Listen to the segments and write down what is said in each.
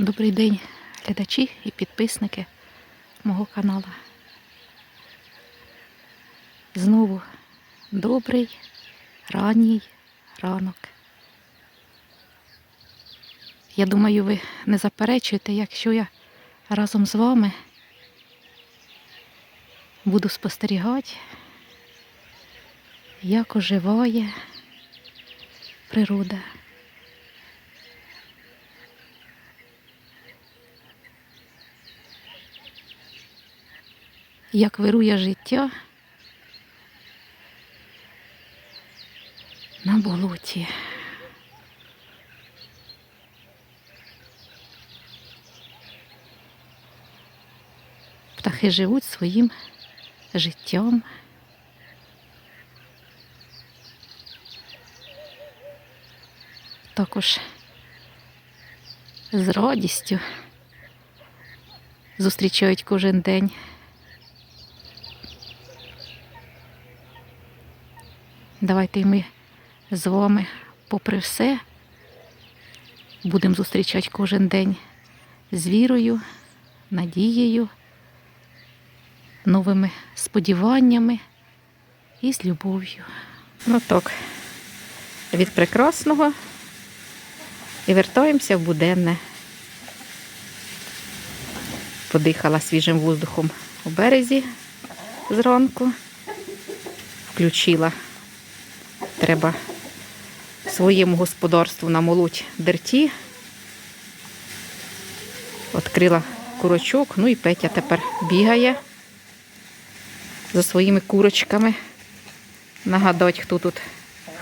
Добрий день, глядачі і підписники мого каналу. Знову добрий ранній ранок. Я думаю, ви не заперечуєте, якщо я разом з вами буду спостерігати, як оживає природа. Як вирує життя на болоті. Птахи живуть своїм життям. Також з радістю зустрічають кожен день Давайте ми з вами, попри все, будемо зустрічати кожен день з вірою, надією, новими сподіваннями і з любов'ю. Ну так, від прекрасного і вертаємося в буденне. Подихала свіжим воздухом у березі зранку, включила Треба своєму господарству намолоть дерті. Відкрила курочок, ну і Петя тепер бігає за своїми курочками. Нагадати, хто тут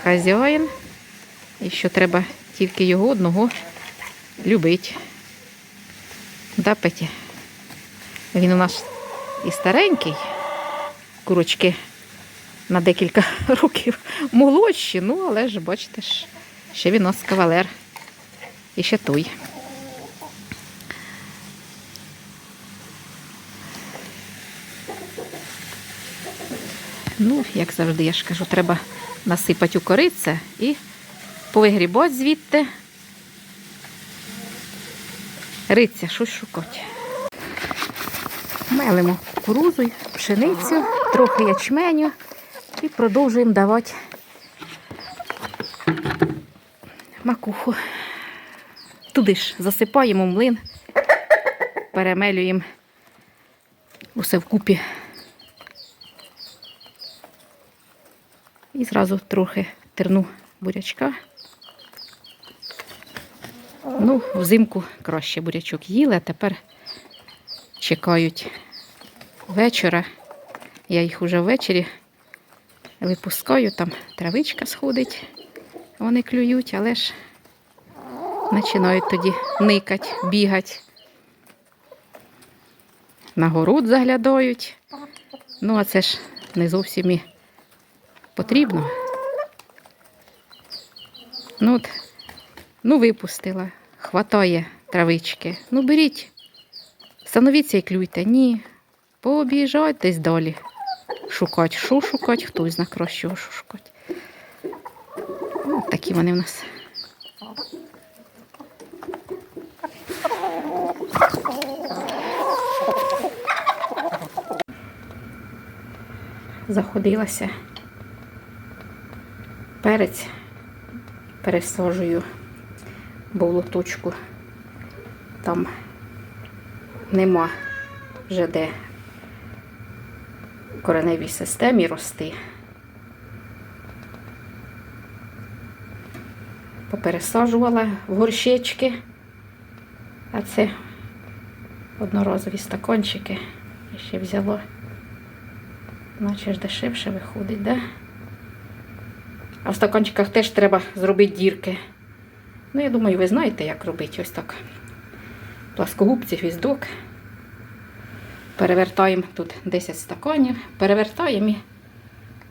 хазяїн. І що треба тільки його одного любити. Да, Петя? Він у нас і старенький. Курочки на декілька років молодші, ну, але ж, бачите, ж, ще він у нас кавалер. І ще той. Ну, як завжди, я ж кажу, треба насипати у корице і повигрібати звідти. Риця, щось шукати. Мелимо кукурузу, пшеницю, трохи ячменю. І продовжуємо давати макуху. Туди ж засипаємо млин, перемелюємо усе вкупі. І зразу трохи терну бурячка. Ну, взимку краще бурячок їли, а тепер чекають вечора. Я їх уже ввечері випускаю, там травичка сходить, вони клюють, але ж починають тоді никать, бігати. На город заглядають. Ну, а це ж не зовсім і потрібно. Ну, от, ну випустила, хватає травички. Ну, беріть, становіться і клюйте. Ні, пооб'їжджайтесь далі шукати, що шукати, хтось зна кращого що шукати. Ну, такі вони в нас. Заходилася. Перець пересаджую, бо в лоточку там нема вже де кореневій системі рости. Попересаджувала в горщички, а це одноразові стакончики. І ще взяло, наче ж дешевше виходить, да? А в стакончиках теж треба зробити дірки. Ну, я думаю, ви знаєте, як робити ось так. Пласкогубці, гвіздок. Перевертаємо тут 10 стаканів, перевертаємо і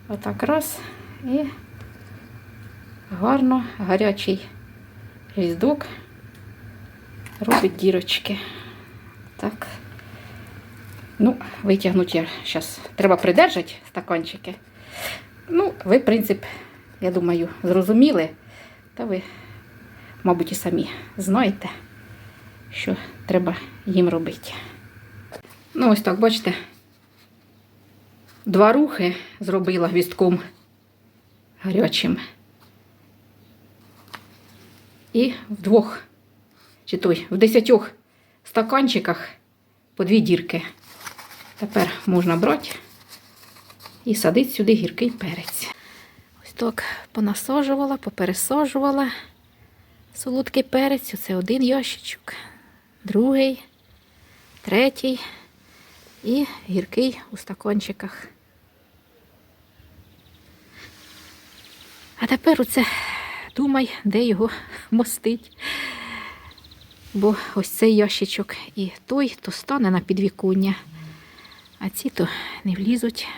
отак раз і гарно гарячий гвіздок робить дірочки. Так. Ну, витягнути я зараз треба придержати стаканчики. Ну, ви, в принципі, я думаю, зрозуміли, та ви, мабуть, і самі знаєте, що треба їм робити. Ну, ось так, бачите, два рухи зробила гвістком гарячим. І в двох, чи той, в десятьох стаканчиках по дві дірки. Тепер можна брати і садити сюди гіркий перець. Ось так понасаджувала, попересаджувала. Солодкий перець, це один ящичок, другий, третій і гіркий у стаканчиках. А тепер оце думай, де його мостить. Бо ось цей ящичок і той, то стане на підвіконня, а ці то не влізуть.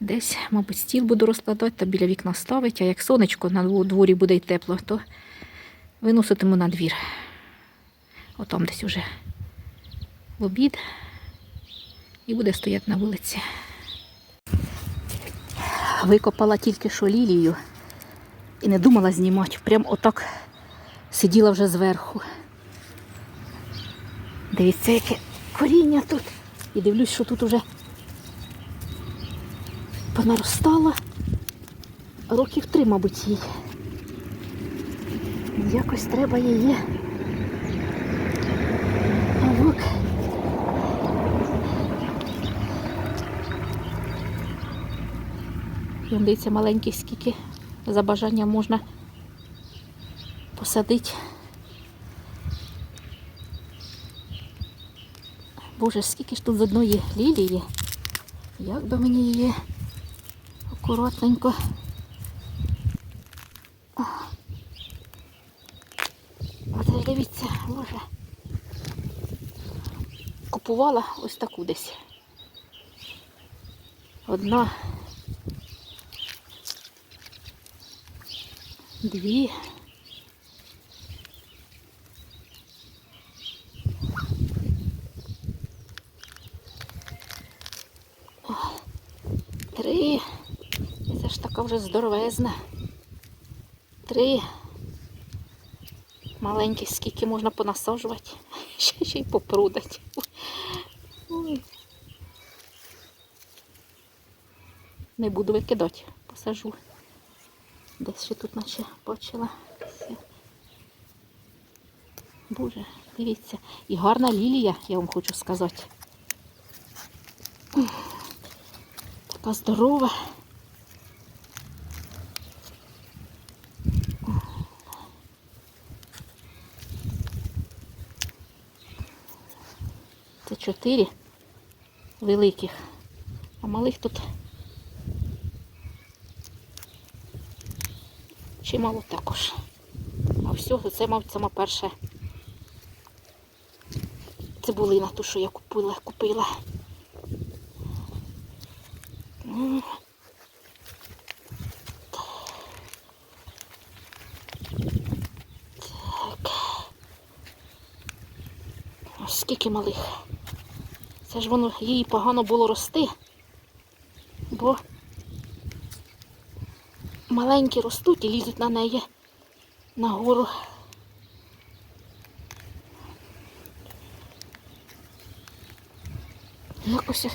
Десь, мабуть, стіл буду розкладати та біля вікна ставити, а як сонечко на дворі буде й тепло, то виноситиму на двір. Отам десь уже в обід і буде стояти на вулиці. Викопала тільки що лілію і не думала знімати. Прям отак сиділа вже зверху. Дивіться, яке коріння тут. І дивлюсь, що тут уже понаростала років три, мабуть, їй. Якось треба її. А от. Он, дивіться, маленький скільки за бажанням можна посадити. Боже, скільки ж тут з одної лілії. Як би мені її акуратненько. О. Оце ж дивіться, боже. Купувала ось таку десь. Одна. Дві. Три. Це ж така вже здоровезна. Три. Маленькі, скільки можна понасаджувати. Ще ще й попрудать. Ой. Не буду викидати, посажу. Десь ще тут наче. Все. Боже, дивіться. І гарна лілія, я вам хочу сказати. Така здорова. Це чотири великих, а малих тут чимало також. А всього це, мабуть, сама перша цибулина, ту, що я купила, купила. Так. Ось скільки малих. Це ж воно їй погано було рости, бо маленькі ростуть і лізуть на неї нагору. Якось.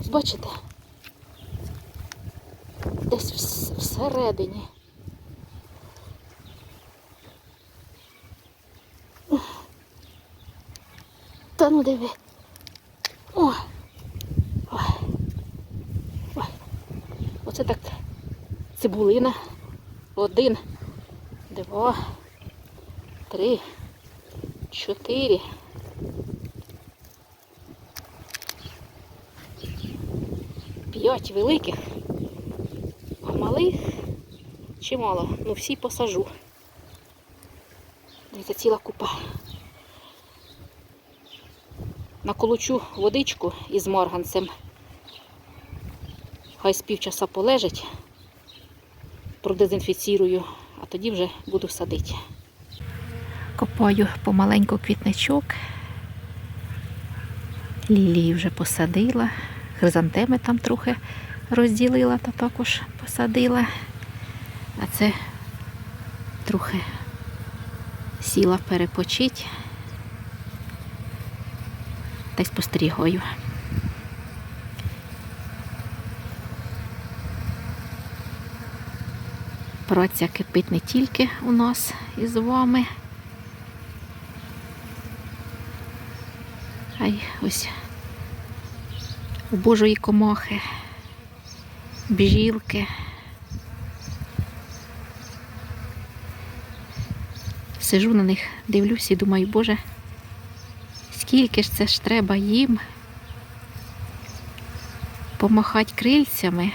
Ось бачите? Десь всередині. Та ну диви. О. Ой. Ой. Оце так цибулина. Один, два, три, чотири. П'ять великих, а малих чимало. Ну всі посажу. Дивіться, ціла купа. Наколочу водичку із марганцем. Хай з півчаса полежить, продезінфіцірую, а тоді вже буду садити. Копаю помаленьку квітничок. Лілії вже посадила, хризантеми там трохи розділила та також посадила. А це Трохи сіла перепочить та й спостерігаю. Праця кипить не тільки у нас із вами, а й ось у Божої комахи, бжілки. Сижу на них, дивлюсь і думаю, Боже, скільки ж це ж треба їм помахати крильцями.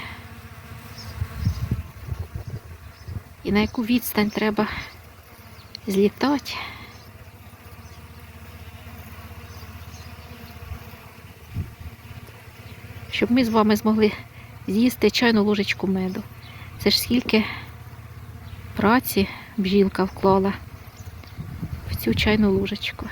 І на яку відстань треба злітати. Щоб ми з вами змогли з'їсти чайну ложечку меду. Це ж скільки праці бжілка вклала в цю чайну ложечку.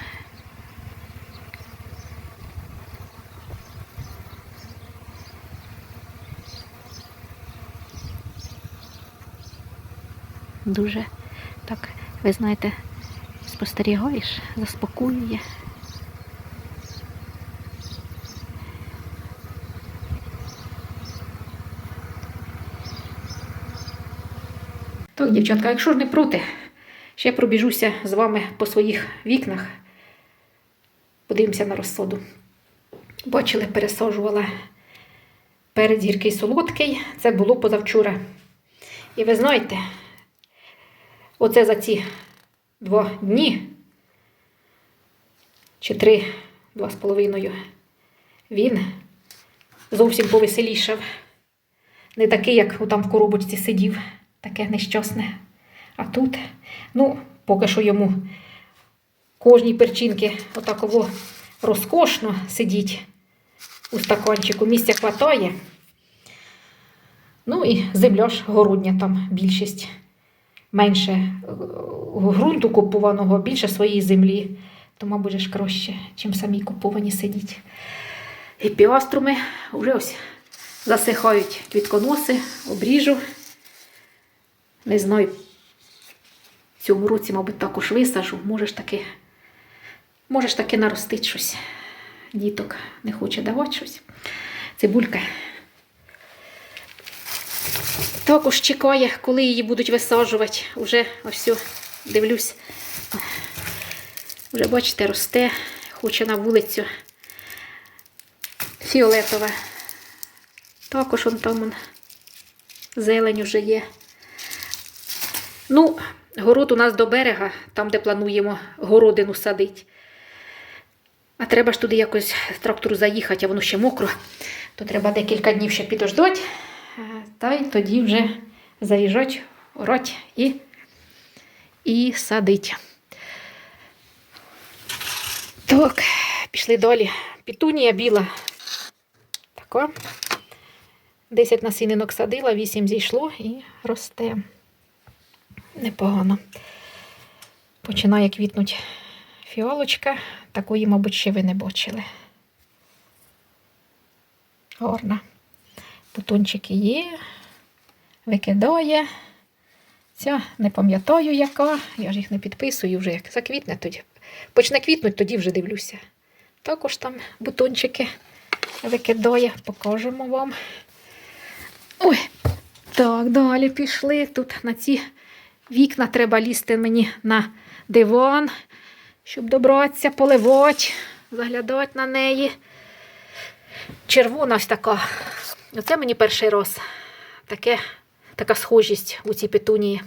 Дуже так, ви знаєте, спостерігаєш, заспокоює. Так, дівчатка, якщо ж не проти, ще пробіжуся з вами по своїх вікнах. Подивимося на розсоду. Бачили, пересаджувала перець гіркий солодкий. Це було позавчора. І ви знаєте, оце за ці два дні, чи три, два з половиною, він зовсім повеселішав. Не такий, як там в коробочці сидів, таке нещасне. А тут, ну, поки що йому кожній перчинки отаково розкошно сидіть у стаканчику, місця хватає. Ну і земля ж городня там більшість. Менше е, ґрунту купованого, більше своєї землі. То, мабуть, ж краще, чим самі куповані сидіть. І піаструми вже ось засихають квітконоси, обріжу. Не знаю, в цьому році, мабуть, також висажу. Можеш таки, можеш таки наростити щось. Діток не хоче давати щось. Цибулька. Також чекає, коли її будуть висаджувати. Уже ось дивлюсь. Вже, бачите, росте, хоче на вулицю. Фіолетова. Також он там он, зелень вже є. Ну, город у нас до берега, там, де плануємо городину садити. А треба ж туди якось трактору заїхати, а воно ще мокро, то треба декілька днів ще підождати. Та й тоді вже заїжджати, орати і, і садить. Так, пішли далі. Пітунія біла. Тако. 10 насінинок садила, 8 зійшло і росте. Непогано. Починає квітнути фіолочка. Такої, мабуть, ще ви не бачили. Гарна. Бутончики є, викидає. Ця не пам'ятаю, яка. Я ж їх не підписую вже, як заквітне тоді. Почне квітнути, тоді вже дивлюся. Також там бутончики викидає, покажемо вам. Ой, так, далі пішли. Тут на ці вікна треба лізти мені на диван, щоб добратися, поливати, заглядати на неї. Червона ось така. Оце мені перший раз таке, така схожість у цій петунії.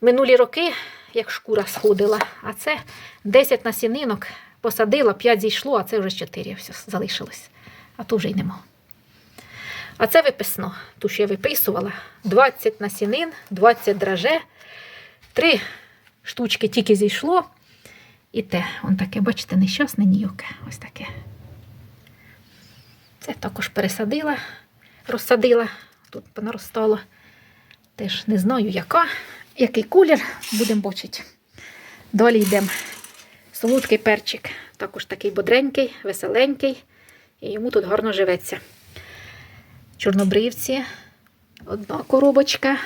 Минулі роки, як шкура сходила, а це 10 насінинок посадила, 5 зійшло, а це вже 4 все залишилось. А то вже й нема. А це виписно, ту, що я виписувала, 20 насінин, 20 драже, 3 штучки тільки зійшло. І те, он таке, бачите, нещасне ніяке. Ось таке. Це також пересадила, розсадила, тут понаростало. Теж не знаю, яка, який колір, будемо бачити. Далі йдемо. Солодкий перчик, також такий бодренький, веселенький, і йому тут гарно живеться. Чорнобривці, одна коробочка,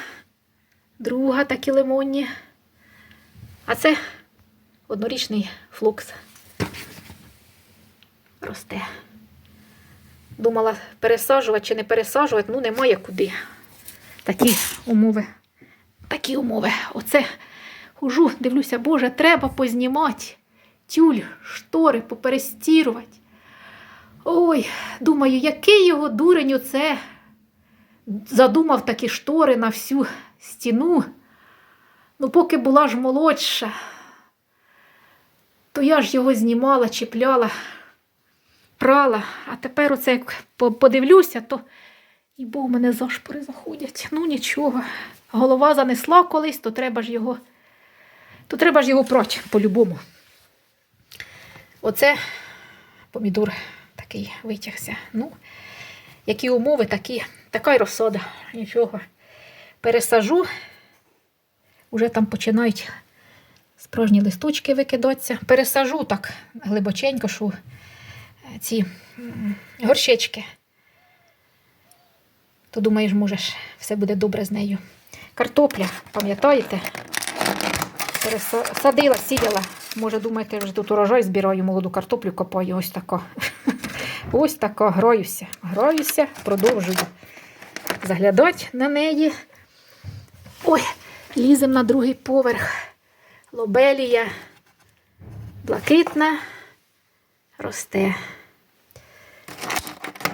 Друга такі лимонні. А це однорічний флукс. Росте. Думала пересаджувати чи не пересаджувати, ну немає куди. Такі умови. Такі умови. Оце хожу, дивлюся, Боже, треба познімати. Тюль, штори, поперестірувати. Ой, думаю, який його дурень оце задумав такі штори на всю стіну. Ну, поки була ж молодша, то я ж його знімала, чіпляла, прала. А тепер оце як подивлюся, то і бо в мене зашпори заходять. Ну нічого. Голова занесла колись, то треба ж його. То треба ж його прати по-любому. Оце помідор такий витягся. Ну, які умови, такі, така й розсада. Нічого. Пересажу. Уже там починають справжні листочки викидатися. Пересажу так глибоченько, що ці горщички. То думаєш, можеш, все буде добре з нею. Картопля, пам'ятаєте? Пересадила, сіяла. Може, думаєте, вже тут урожай збираю, молоду картоплю копаю. Ось така. Ось така. Граюся. Граюся, продовжую заглядати на неї. Ой, лізем на другий поверх. Лобелія блакитна росте.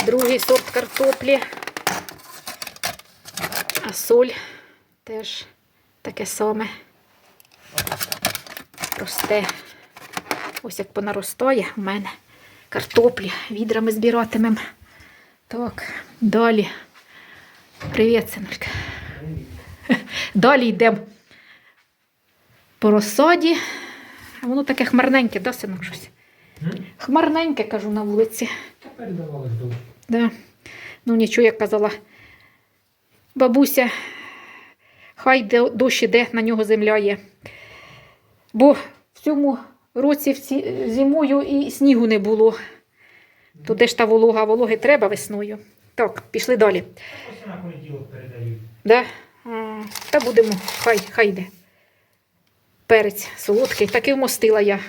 Другий сорт картоплі. А соль теж таке саме росте. Ось як понаростає в мене картоплі. Відрами збиратимем. Так, далі. Привіт, синочка. Далі йдемо по розсаді. А воно таке хмарненьке, да, синок, щось? Хмарненьке, кажу, на вулиці. Передавалось до Да. Ну, нічого, як казала бабуся, хай дощ іде, на нього земля є. Бо в цьому році зимою і снігу не було. То де ж та волога, вологи треба весною. Так, пішли далі. Ось на понеділок передають. Да? А, Та будемо, хай, хай йде. Перець солодкий. Так і вмостила я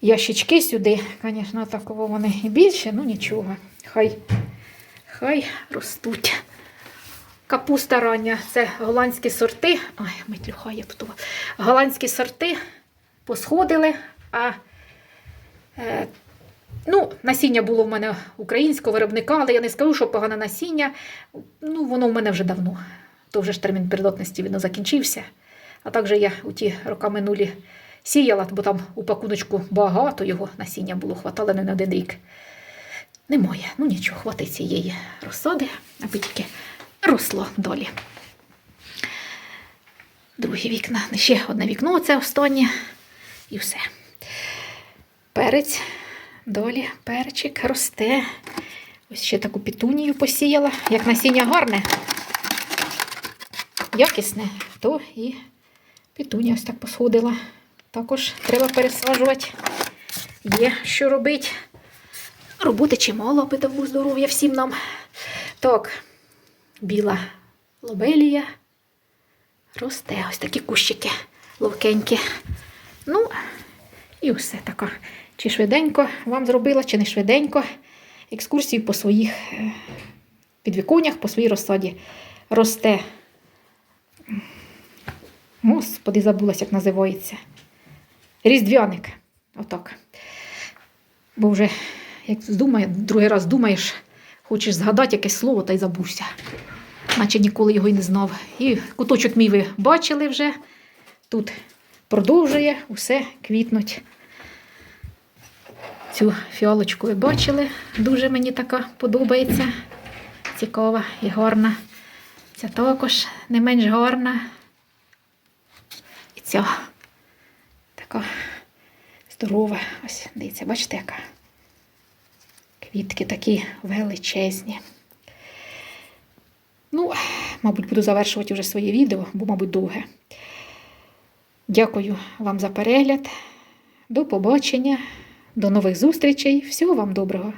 ящички сюди. Звісно, такого вони і більше, ну нічого. Хай, хай ростуть. Капуста рання, це голландські сорти. Ой, метлюхає тут. Голландські сорти посходили, а е, ну, насіння було в мене українського виробника, але я не скажу, що погане насіння. Ну, воно в мене вже давно. То вже ж термін придатності він закінчився. А також я у ті роки минулі сіяла, бо там у пакуночку багато його насіння було, хватало не на один рік. Немає. Ну нічого, хватить цієї розсади, аби тільки росло долі. Другі вікна. Ще одне вікно, це останнє. І все. Перець. Долі, перчик росте. Ось ще таку пітунію посіяла. Як насіння гарне, якісне, то і пітунія ось так посходила. Також треба пересаджувати. Є що робити. Роботи чимало, так здоров'я всім нам. Так, біла лобелія. Росте ось такі кущики ловкенькі. Ну, і все таке. Чи швиденько вам зробила, чи не швиденько. Екскурсії по своїх е, підвіконнях, по своїй розсаді росте. Господи, забулась, як називається. Різдвяник. Отак. Бо вже, як здумає, другий раз думаєш, хочеш згадати якесь слово, та й забувся. Наче ніколи його й не знав. І куточок мій ви бачили вже. Тут продовжує усе квітнуть. Цю фіалочку ви бачили. Дуже мені така подобається. Цікава і гарна. Ця також не менш гарна. І ця здорова. Ось, дивіться, бачите, яка. Квітки такі величезні. Ну, мабуть, буду завершувати вже своє відео, бо, мабуть, довге. Дякую вам за перегляд. До побачення, до нових зустрічей. Всього вам доброго!